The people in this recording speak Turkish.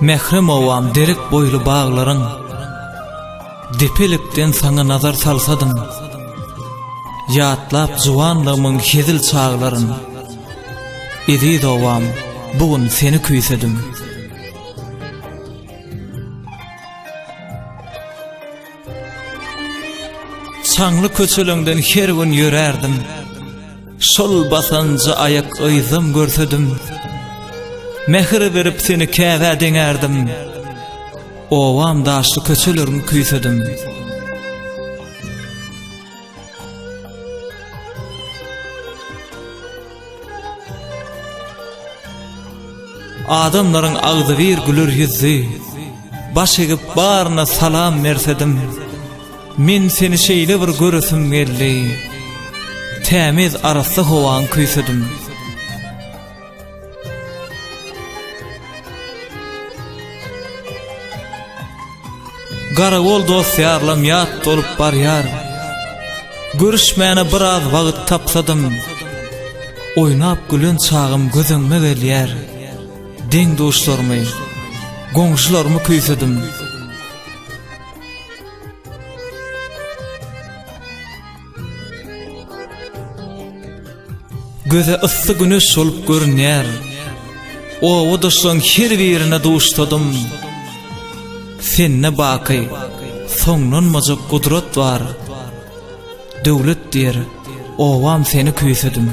Mehrem ovam derek boylu bağların Dipilikten sana nazar salsadım. Yatlap zuvanlığımın hezil çağların İzi ovam bugün seni küysedim. Çanglı köçülüngden her gün yürerdim Şol basancı ayak ıyzım görsedim Mehir verip seni kävä deňärdim. Ovam daşly köçelerimi küýsedim. Adamlaryň agzy bir gülür ýüzi. Baş egip barna salam mersedim. Min seni şeýle bir göresim geldi. Tämiz arasy howaň küýsedim. Garawol dostýarlam ýat dolup barýar. Görüşmäne biraz wagt tapsadım. Oýnap gülen çağım gözüňme gelýär. Deň dostlarmy, goňşularmy küýsedim. Göze ıssy güneş bolup görünýär. O wadaşlaň her birine duştadım. Senne baqi, soňnan mazak gudrat var. Döwlet der, owam seni küýsedim.